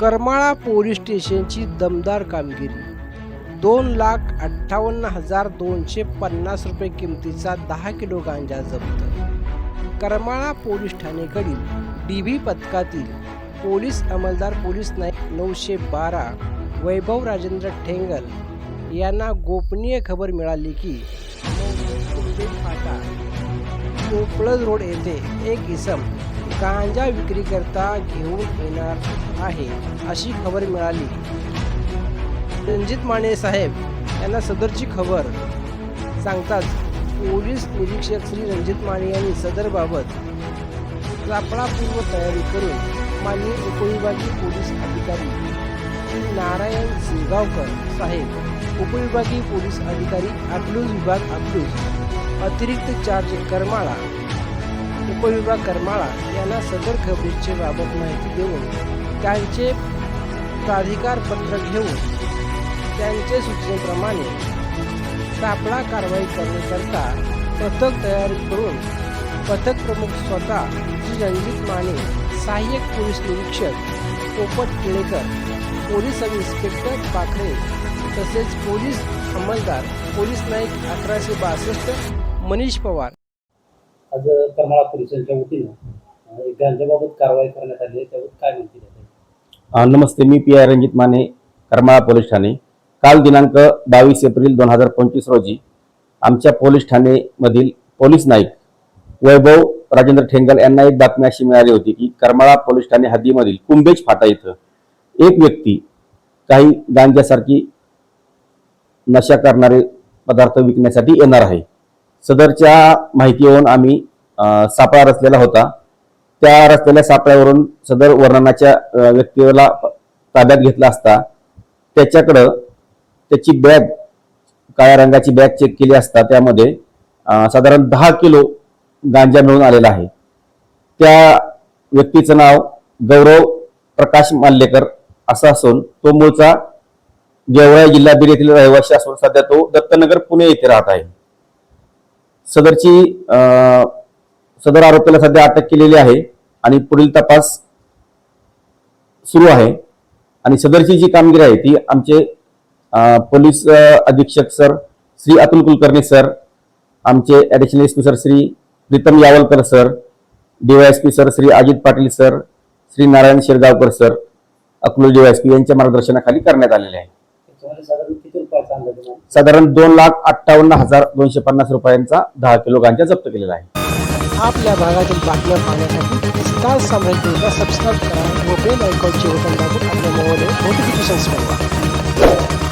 Karmala police स्टेशनची दमदार कामगिरी. दोन लाख अठ्ठावन्न हजार दोनशे पन्नास रुपये किमतीचा दहा किलो गांजा जप्त. करमाळा पोलीस ठाणेकडील डी व्ही पथकातील पोलीस अंमलदार पोलीस नाईक नऊशे बारा वैभव राजेंद्र ठेंगल यांना गोपनीय खबर मिळाली की कुंभे फाटा? पोपळज रोड येथे एक इसम गांजा विक्रीकरता घेऊन येणार आहे अशी खबर मिळाली. रणजित माने साहेब यांना सदरची खबर सांगताच पोलीस निरीक्षक श्री रणजित माने यांनी सदरबाबत रापणापूर्व तयारी करून माननीय उपविभागीय पोलीस अधिकारी श्री नारायण सिंगावकर साहेब उपविभागीय पोलीस अधिकारी अकलूज विभाग अकलूज अतिरिक्त चार्ज करमाळा उपविभाग करमाळा यांना सदर खबरीचे बाबत माहिती देऊन त्यांचे प्राधिकार पत्र घेऊन त्यांचे सूचनेप्रमाणे सापळा कारवाई करण्याकरता पथक तयार करून पथक प्रमुख स्वतः श्री रणजित माने सहाय्यक पोलीस निरीक्षक पोपट केळेकर पोलीस सब इन्स्पेक्टर पाखरे तसेच पोलीस अंमलदार पोलीस नाईक अकराशे बासष्ट मनीष पवार आज करमाळा पोलिसांच्या वतीनं अ, गांजाबाबत कारवाई करण्यात आली आहे. त्यावर काय माहिती देत नमस्ते मी P I Ranjit Mane Karmala police Thane. काल दिनांक बावीस एप्रिल दोन हजार पंचवीस रोजी आमच्या पोलीस ठाणेमधील पोलीस नाईक वैभव राजेंद्र ठेंगल यांना एक बातमी अशी मिळाली होती की करमाळा पोलीस ठाणे हद्दीमधील कुंभेज फाटा इथं एक व्यक्ती काही गांजासारखी नशा करणारे पदार्थ विकण्यासाठी येणार आहे. सदरच्या माहितीवरून आम्ही सापळा रचलेला होता. त्या रचलेल्या सापळ्यावरून सदर वर्णनाच्या व्यक्तीला ताब्यात घेतला असता. त्याच्याकडं त्याची बॅग काळ्या रंगाची बॅग चेक केली असता. त्यामध्ये साधारण दहा किलो गांजा मिळून आलेला आहे. त्या व्यक्तीचं नाव गौरव प्रकाश माल्लेकर असं असून तो मूळचा जेवळ्या जिल्हा बीड येथील रहिवासी असून सध्या तो दत्तनगर पुणे येथे राहत आहे. सदरची सदर आरोपीला सध्या अटक केलेली आहे आणि पुढील तपास सुरू आहे आणि सदरची जी कामगिरी आहे ती आमचे पोलीस अधीक्षक सर श्री अतुल कुलकर्णी सर आमचे additional S P sir Shri Pritam Yavalkar sir DYSP sir Shri Ajit Patil sir Shri Narayan Shirgaonkar sir Akluj DYSP यांच्या मार्गदर्शनाखाली करण्यात आलेले आहे? साधारण दोन लाख अठ्ठावन्न हजार दोनशे पन्नास रुपयांचा दहा किलो गांजा जप्त केलेला आहे. आपल्या भागातील बातम्या पाहण्यासाठी स्टार साम्राज्याला सबस्क्राईब करा व बेल आयकॉनचे बटन दाबून आपल्या मोबाईलवर नोटिफिकेशन्स मिळवा